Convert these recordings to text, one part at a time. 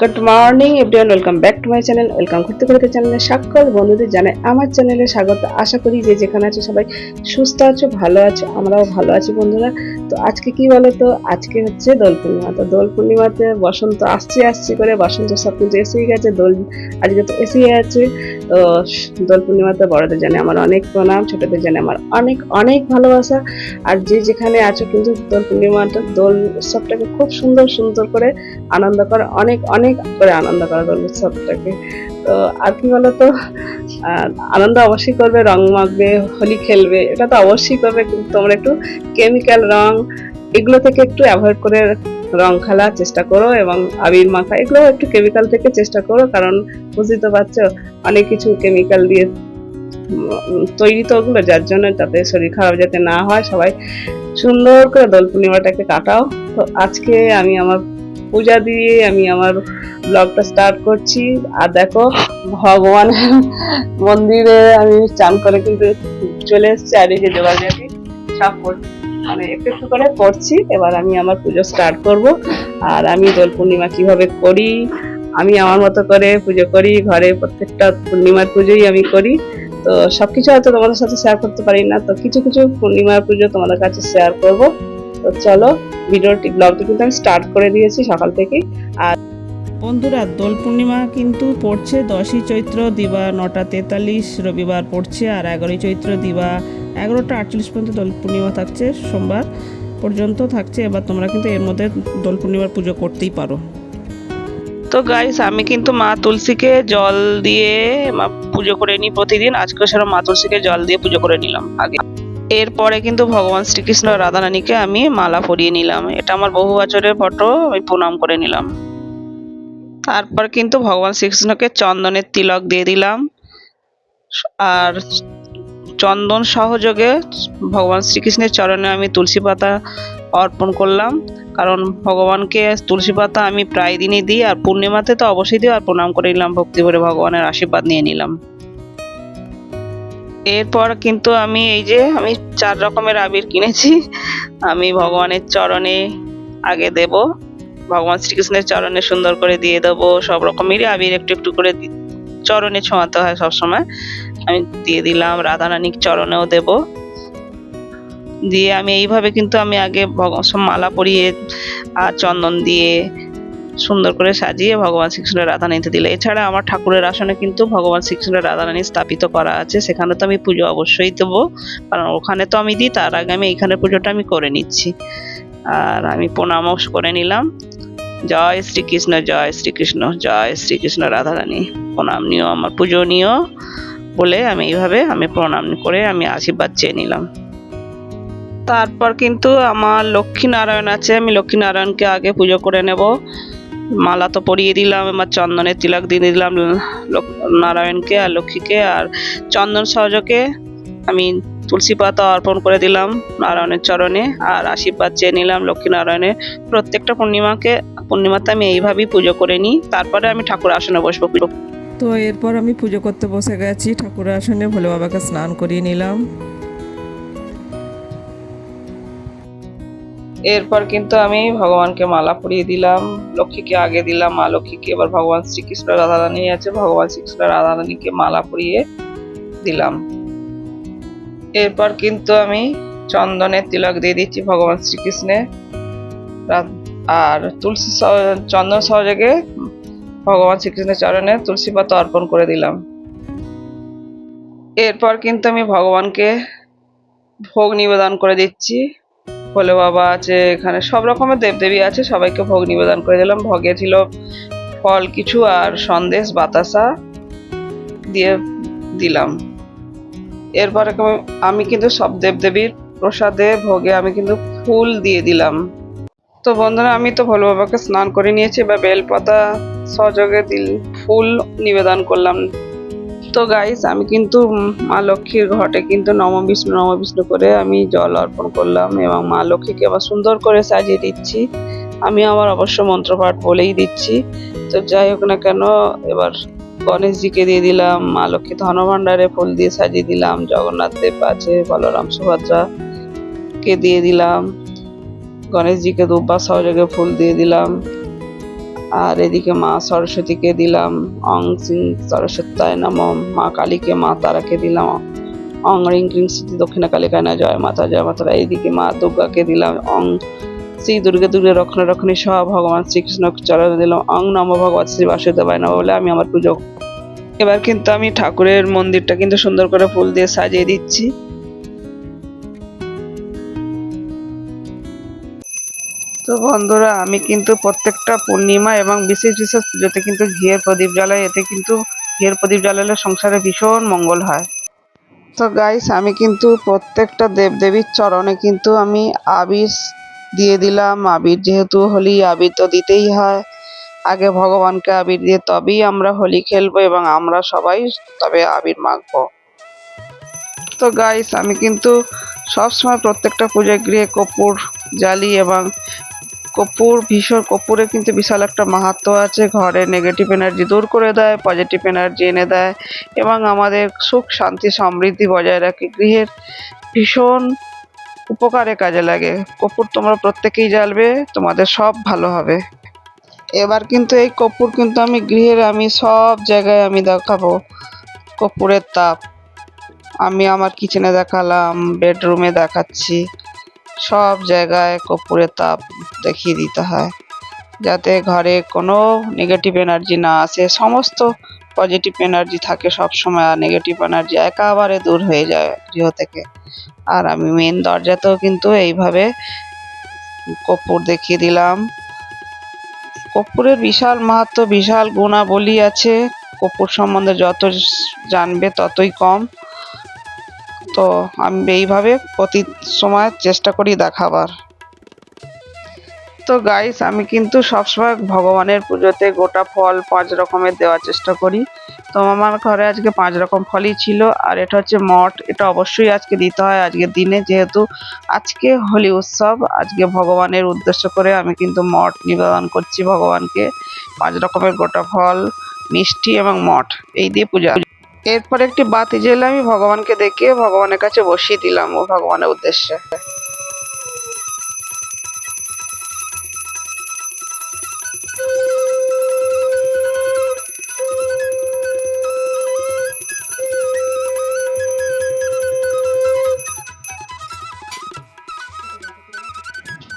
Good morning everyone welcome back to my channel welcome করতে করতে চ্যানেলে সকল বন্ধুদের জানাই আমার চ্যানেলে স্বাগত। আশা করি যে যেখানে আছো সবাই সুস্থ আছো, ভালো আছো, আমরাও ভালো আছি বন্ধুরা। তো আজকে কি বলো তো আজকে হচ্ছে দোল পূর্ণিমা। তো দোল পূর্ণিমাতে বসন্ত আসছে আসছে করে বসন্ত সব কিছু এসেই গেছে। দোল আজকে তো এসেই আছে। তো দোল পূর্ণিমাতে বড়দের জানে আমার অনেক প্রণাম, ছোটদের জানে আমার অনেক অনেক ভালোবাসা। আর যে যেখানে আছো কিন্তু দোল পূর্ণিমাটা, দোল উৎসবটাকে খুব সুন্দর সুন্দর করে আনন্দ করে, অনেক অনেক করে আনন্দ করা দোল উৎসবটাকে। তো আর কি বলতো আনন্দ অবশ্যই করবে, রং মাখবে, হোলি খেলবে, এটা তো অবশ্যই করবে, কিন্তু তোমরা একটু কেমিক্যাল রং এগুলো থেকে একটু অ্যাভয়েড করে রং খেলার চেষ্টা করো এবং আবির মাখা, এগুলো একটু কেমিক্যাল থেকে চেষ্টা করো, কারণ বুঝতে তো পারছ, অনেক কিছু কেমিক্যাল দিয়ে তৈরি তো ওগুলো, যার জন্য যাতে শরীর খারাপ যাতে না হয়, সবাই সুন্দর করে দোল পূর্ণিমাটাকে কাটাও। তো আজকে আমি আমার পূজা দিয়ে আমি আমার ব্লগটা স্টার্ট করছি। আর দেখো, ভগবান মন্দিরে আমি চান করে কিন্তু চলে এসেছি। আর এই যে যোগাযোগে সব মানে একটু একটু করে করছি এবার আমি আমার পুজো স্টার্ট করব। আর আমি দোল পূর্ণিমা কীভাবে করি, আমি আমার মতো করে পুজো করি। ঘরে প্রত্যেকটা পূর্ণিমার পুজোই আমি করি। তো সবকিছু হয়তো তোমাদের সাথে শেয়ার করতে পারি না। তো কিছু কিছু পূর্ণিমার পুজো তোমাদের কাছে শেয়ার করব। তো চলো ভিডিওটি ব্লগটি কিন্তু আমি স্টার্ট করে দিয়েছি সকাল থেকেই। বন্ধুরা দোল পূর্ণিমা কিন্তু পড়ছে দশই চৈত্র দিবা নটা তেতাল্লিশ রবিবার পড়ছে আর এগারোই চৈত্র দিবা এগারোটা আটচল্লিশ পর্যন্ত দোল পূর্ণিমা থাকছে সোমবার পর্যন্ত থাকছে এবার তোমরা কিন্তু এর মধ্যে দোল পূর্ণিমার পুজো করতেই পারো। তো গাইস আমি কিন্তু মা তুলসীকে জল দিয়ে মা পুজো করে নিই প্রতিদিন আজকে সেরকম মা তুলসীকে জল দিয়ে পুজো করে নিলাম আগে। এরপরে কিন্তু ভগবান শ্রীকৃষ্ণ রাধারানীকে আমি মালা পরিয়ে নিলাম। এটা আমার বহু বছরের ফটো, আমি প্রণাম করে নিলাম। তারপর কিন্তু ভগবান শ্রীকৃষ্ণকে চন্দনের তিলক দিয়ে দিলাম। আর চন্দন সহযোগে ভগবান শ্রীকৃষ্ণের চরণে আমি তুলসী পাতা অর্পণ করলাম। কারণ ভগবানকে তুলসী পাতা আমি প্রায় দিনই দিই আর পূর্ণিমাতে তো অবশ্যই দিই আর প্রণাম করে নিলাম। ভক্তি করে ভগবানের আশীর্বাদ নিয়ে নিলাম। এরপর কিন্তু আমি এই যে, আমি চার রকমের আবির কিনেছি। আমি ভগবানের চরণে আগে দেব, ভগবান শ্রীকৃষ্ণের চরণে সুন্দর করে দিয়ে দেবো, সব রকমেরই আবির একটু একটু করে চরণে ছোঁয়াতে হয় সবসময়। আমি দিয়ে দিলাম, রাধারানীর চরণেও দেব। দিয়ে আমি এইভাবে কিন্তু আমি আগে সব মালা পরিয়ে, আর চন্দন দিয়ে সুন্দর করে সাজিয়ে ভগবান শ্রীকৃষ্ণের রাধারানীতে দিলে। এছাড়া আমার ঠাকুরের আসনে কিন্তু ভগবান শ্রীকৃষ্ণের রাধারানী স্থাপিত করা আছে। সেখানে তো আমি পুজো অবশ্যই দেবো। কারণ ওখানে তো আমি দিই, তার আগে আমি এইখানে পুজোটা আমি করে নিচ্ছি। আর আমি প্রণামও করে নিলাম। জয় শ্রীকৃষ্ণ জয় শ্রীকৃষ্ণ জয় শ্রীকৃষ্ণ রাধারানী। প্রণাম নিও আমার পুজো নিও বলে আমি এইভাবে আমি প্রণাম করে আমি আশীর্বাদ চেয়ে নিলাম। তারপর কিন্তু আমার লক্ষ্মী নারায়ণ আছে। আমি লক্ষ্মী নারায়ণকে আগে পুজো করে নেব। মালা তো পরিয়ে দিলাম, এবার চন্দনের তিলক দিয়ে দিলাম নারায়ণকে আর লক্ষ্মীকে, আর চন্দন সহযোগে আমি তুলসী পাতা অর্পণ করে দিলাম নারায়ণের চরণে, আর আশীর্বাদ চেয়ে নিলাম লক্ষ্মী নারায়ণের প্রত্যেকটা পূর্ণিমাকে, পূর্ণিমাতে আমি এইভাবেই পুজো করে নিই। তারপরে আমি ঠাকুর আসনে বসবো তো এরপর আমি পুজো করতে বসে গেছি, ঠাকুর আসনে ভোলে বাবাকে স্নান করিয়ে নিলাম। এরপর কিন্তু আমি ভগবানকে মালা পরিয়ে দিলাম, লক্ষ্মীকে আগে দিলাম, মা লক্ষ্মীকে, এবার ভগবান শ্রীকৃষ্ণ রাধারানী আছে, ভগবান শ্রীকৃষ্ণ রাধারানীকে মালা পরিয়ে দিলাম। এরপর কিন্তু আমি চন্দনের তিলক দিয়ে দিচ্ছি ভগবান শ্রীকৃষ্ণের। রা- আর তুলসী চন্দন সহযোগে ভগবান শ্রীকৃষ্ণের চরণে তুলসী পাতা অর্পণ করে দিলাম। এরপর কিন্তু আমি ভগবানকে ভোগ নিবেদন করে দিচ্ছি। ভোলে বাবা আছে, এখানে সব রকমের দেবদেবী আছে, সবাইকে ভোগ নিবেদন করে দিলাম। ভোগে ছিল ফল কিছু আর সন্দেশ, বাতাসা দিয়ে দিলাম। এরপরে আমি- কিন্তু সব দেবদেবীর প্রসাদে ভোগে আমি কিন্তু ফুল দিয়ে দিলাম। তো বন্ধুরা, আমি তো ভোলে বাবাকে স্নান করে নিয়েছি, এবার বেলপাতা সহযোগে দিল ফুল নিবেদন করলাম। তো গাইস আমি কিন্তু মা লক্ষ্মীর ঘটে কিন্তু নম বিষ্ণু নম বিষ্ণু করে আমি জল অর্পণ করলাম এবং মা লক্ষ্মীকে আবার সুন্দর করে সাজিয়ে দিচ্ছি। আমি আমার অবশ্য মন্ত্রপাঠ বলেই দিচ্ছি। তো যাই হোক না কেন, এবার গণেশজিকে দিয়ে দিলাম, মা লক্ষ্মী ধনভাণ্ডারে ফুল দিয়ে সাজিয়ে দিলাম, জগন্নাথ দেব আছে, বলরাম সুভদ্রা কে দিয়ে দিলাম, গণেশজিকে দুব্বা সহযোগে ফুল দিয়ে দিলাম। আর এদিকে মা সরস্বতীকে দিলাম, অং সিং সরস্বতায় নম, মা কালীকে, মা তারাকে দিলাম, অং রিং ক্রিং সিদ্ধি দক্ষিণা কালিকায় না জয় মাতা, জয় মাতারা এইদিকে মা দুর্গাকে দিলাম, অং শ্রী দুর্গে দুর্গে রক্ষণ রক্ষণী সহ ভগবান শ্রীকৃষ্ণ চরণে দিলাম, অং নম ভগবত শ্রী বাসুদেবায় নম বলে আমি আমার পুজো। এবার কিন্তু আমি ঠাকুরের মন্দিরটা কিন্তু সুন্দর করে ফুল দিয়ে সাজিয়ে দিচ্ছি। তো বন্ধুরা, আমি কিন্তু প্রত্যেকটা পূর্ণিমা এবং বিশেষ বিশেষ পুজোতে কিন্তু ঘিয়ের প্রদীপ জ্বালাই, এতে কিন্তু ঘিয়ের প্রদীপ জ্বালালে সংসারে ভীষণ মঙ্গল হয়। তো গাইস আমি কিন্তু প্রত্যেকটা দেবদেবীর চরণে কিন্তু আমি আবির দিয়ে দিলাম। আবির যেহেতু হোলি, আবির তো দিতেই হয়। আগে ভগবানকে আবির দিয়ে তবেই আমরা হোলি খেলব এবং আমরা সবাই তবে আবির মাখবো। তো গাইস আমি কিন্তু সবসময় প্রত্যেকটা পূজায় গৃহে কপুর জ্বালি এবং কর্পূর ভীষণ কর্পূরে কিন্তু বিশাল একটা মাহাত্ম্য আছে। ঘরে নেগেটিভ এনার্জি দূর করে দেয় পজিটিভ এনার্জি এনে দেয় এবং আমাদের সুখ, শান্তি, সমৃদ্ধি বজায় রাখে। গৃহের ভীষণ উপকারে কাজে লাগে। কর্পূর তোমরা প্রত্যেকেই জ্বালবে তোমাদের সব ভালো হবে। এবার কিন্তু এই কর্পূর কিন্তু আমি গৃহের, আমি সব জায়গায় আমি দেখাবো কর্পূরের তাপ। আমি আমার কিচেনে দেখালাম বেডরুমে দেখাচ্ছি। সব জায়গায় কর্পূরের তাপ দেখিয়ে দিতে হয়। যাতে ঘরে কোনো নেগেটিভ এনার্জি না আসে, সমস্ত পজিটিভ এনার্জি থাকে সব সময় আর নেগেটিভ এনার্জি একেবারে দূর হয়ে যায় গৃহ থেকে। আর আমি মেন দরজাতেও কিন্তু এইভাবে কর্পূর দেখিয়ে দিলাম। কর্পূরের বিশাল মাহাত্ম্য, বিশাল গুণাবলী আছে। কর্পূর সম্বন্ধে যত জানবে ততই কম। তো আমি এইভাবে প্রতি সময় চেষ্টা করি দেখাবার। তো গাইস আমি কিন্তু সবসময় ভগবানের পুজোতে গোটা ফল পাঁচ রকমের দেওয়ার চেষ্টা করি। তো আমার ঘরে আজকে পাঁচ রকম ফলই ছিল, আর এটা হচ্ছে মঠ। এটা অবশ্যই আজকে দিতে হয়, আজকের দিনে যেহেতু আজকে হোলি উৎসব, আজকে ভগবানের উদ্দেশ্য করে আমি কিন্তু মঠ নিবেদন করছি ভগবানকে। পাঁচ রকমের গোটা ফল, মিষ্টি এবং মঠ, এই দিয়ে পূজা এরপর একটি বাতি জেলে আমি ভগবানকে দেখিয়ে ভগবানের কাছে বসিয়ে দিলাম ও ভগবানের উদ্দেশ্যে।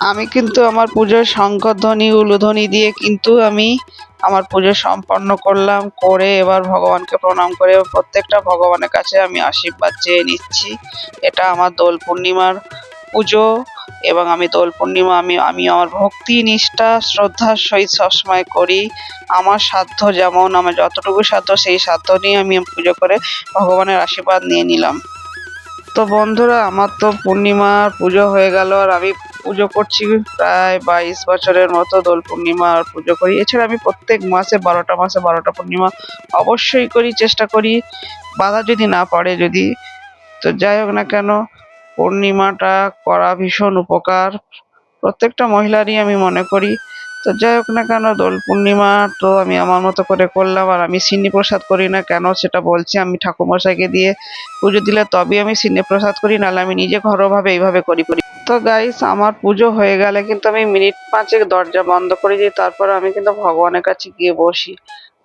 আমি কিন্তু আমার পুজোর শঙ্করধ্বনি উলুধ্বনি দিয়ে কিন্তু আমি আমার পুজো সম্পন্ন করলাম, করে এবার ভগবানকে প্রণাম করে প্রত্যেকটা ভগবানের কাছে আমি আশীর্বাদ চেয়ে নিচ্ছি। এটা আমার দোল পূর্ণিমার পুজো এবং আমি দোল পূর্ণিমা, আমি আমি আমার ভক্তি, নিষ্ঠা, শ্রদ্ধার সহিত সবসময় করি। আমার সাধ্য যেমন, আমার যতটুকু সাধ্য সেই সাধ্য নিয়ে আমি পুজো করে ভগবানের আশীর্বাদ নিয়ে নিলাম। তো বন্ধুরা, আমার তো পূর্ণিমার পুজো হয়ে গেল আর আমি পুজো করছি প্রায় বাইশ বছরের মতো দোল পূর্ণিমার পুজো করি। এছাড়া আমি প্রত্যেক মাসে বারোটা মাসে বারোটা পূর্ণিমা অবশ্যই করি, চেষ্টা করি। বাধা যদি না পড়ে যদি, তো যাই হোক না কেন, পূর্ণিমাটা করা ভীষণ উপকার। প্রত্যেকটা মহিলারই আমি মনে করি। তো যাই হোক না কেন, দোল পূর্ণিমা তো আমি আমার মতো করে করলাম, আর আমি সিন্নি প্রসাদ করি না কেন সেটা বলছি আমি ঠাকুরমশাইকে দিয়ে পুজো দিলে তবেই আমি সিন্নি প্রসাদ করি, নাহলে আমি নিজে ঘরোয়াভাবে এইভাবে করি করি। তো গাইস আমার পুজো হয়ে গেলে কিন্তু আমি মিনিট পাঁচেক দরজা বন্ধ করে দিই, তারপর আমি কিন্তু ভগবানের কাছে গিয়ে বসি।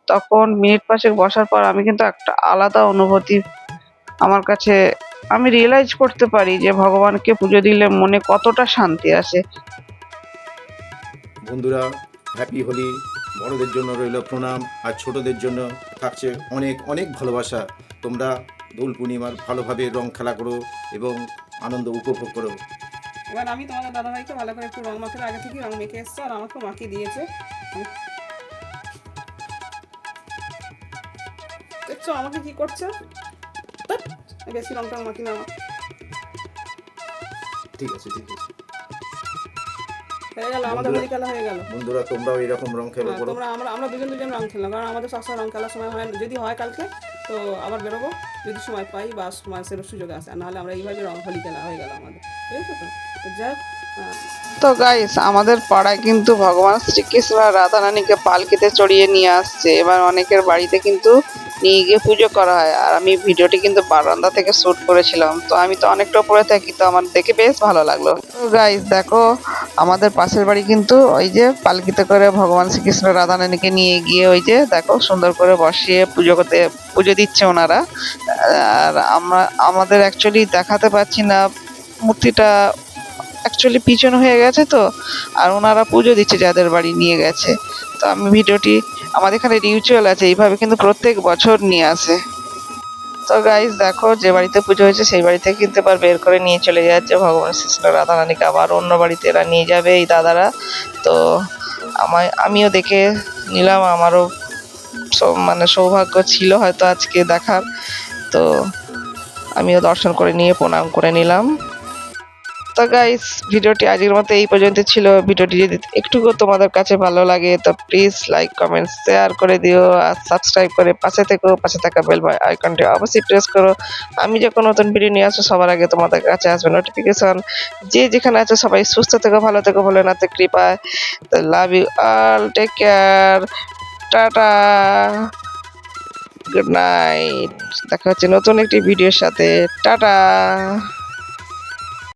তখন মিনিট পাঁচেক বসার পর আমি কিন্তু একটা আলাদা অনুভূতি আমার কাছে আমি রিয়েলাইজ করতে পারি যে ভগবানকে পুজো দিলে মনে কতটা শান্তি আসে। বন্ধুরা হ্যাপি হোলি। বড়দের জন্য রইল প্রণাম আর ছোটদের জন্য থাকছে অনেক অনেক ভালোবাসা। তোমরা দোল পূর্ণিমার ভালোভাবে রং খেলা করো এবং আনন্দ উপভোগ করো। এবার আমি তোমাদের দাদাভাইকে ভালো করে একটু রং মাখাতে আগে থেকে রং মেখে এসছে আর আমাকে মাখিয়ে দিয়েছে। দেখছ আমাকে কি করছে? বেশি রংটা মাখি না ঠিক আছে ঠিক আছে। হয়ে গেল আমাদের হোলি খেলা হয়ে গেল। বন্ধুরা তোমরাও এরকম রং খেলা হ্যাঁ, করো তোমরা আমরা আমরা দুজন দুজন রং খেললাম কারণ আমাদের সবসময় রং খেলার সময় হয় না। যদি হয় কালকে তো আবার বেরোবো। যদি সময় পাই বা সময় সেরকম সুযোগ আসে আর নাহলে আমরা এইভাবে রং হোলি খেলা হয়ে গেল আমাদের। ঠিক আছে তো হোক, তো গাইস আমাদের পাড়ায় কিন্তু ভগবান শ্রীকৃষ্ণ রাধা রানীকে পালকিতে চড়িয়ে নিয়ে আসছে। এবার অনেকের বাড়িতে কিন্তু নিয়ে গিয়ে পুজো করা হয়। আর আমি ভিডিওটি কিন্তু বারান্দা থেকে শ্যুট করেছিলাম। তো আমি তো অনেকটা উপরে থাকি, তো আমার দেখে বেশ ভালো লাগল। গাইজ দেখো, আমাদের পাশের বাড়ি কিন্তু ওই যে পালকিতে করে ভগবান শ্রীকৃষ্ণ রাধারানীকে নিয়ে গিয়ে ওই যে দেখো, সুন্দর করে বসিয়ে পুজো করতে, পুজো দিচ্ছে ওনারা। আর আমরা, আমাদের অ্যাকচুয়ালি দেখাতে পাচ্ছি না, মূর্তিটা অ্যাকচুয়ালি পিছন হয়ে গেছে তো। আর ওনারা পুজো দিচ্ছে যাদের বাড়ি নিয়ে গেছে। তো আমি ভিডিওটি আমাদের এখানে রিচুয়াল আছে, এইভাবে কিন্তু প্রত্যেক বছর নিয়ে আসে। তো গাইজ দেখো, যে বাড়িতে পুজো হয়েছে, সেই বাড়ি থেকে কিন্তু এবার বের করে নিয়ে চলে যাচ্ছে ভগবান শ্রীষ্ণ রাধা রানীকে আবার অন্য বাড়িতে এরা নিয়ে যাবে এই দাদারা। তো আমায়, আমিও দেখে নিলাম, আমারও মানে সৌভাগ্য ছিল হয়তো আজকে দেখার। তো আমিও দর্শন করে নিয়ে প্রণাম করে নিলাম। তো গাইস ভিডিওটি আজকের মতো এই পর্যন্ত ছিল। ভিডিওটি যদি একটুকু তোমাদের কাছে ভালো লাগে, তো প্লিজ লাইক কমেন্ট শেয়ার করে দিও আর সাবস্ক্রাইব করে পাশে থেকো। পাশে থাকা বেল আইকনটি অবশ্যই প্রেস করো। আমি যখন নতুন ভিডিও নিয়ে আসব, সবার আগে তোমাদের কাছে আসবে নোটিফিকেশন যে যেখানে আছে সবাই সুস্থ থেকো, ভালো থেকো, ভোলেনাথের কৃপায়। তো love you all take care tata good night দেখা হচ্ছে নতুন একটি ভিডিওর সাথে। টাটা।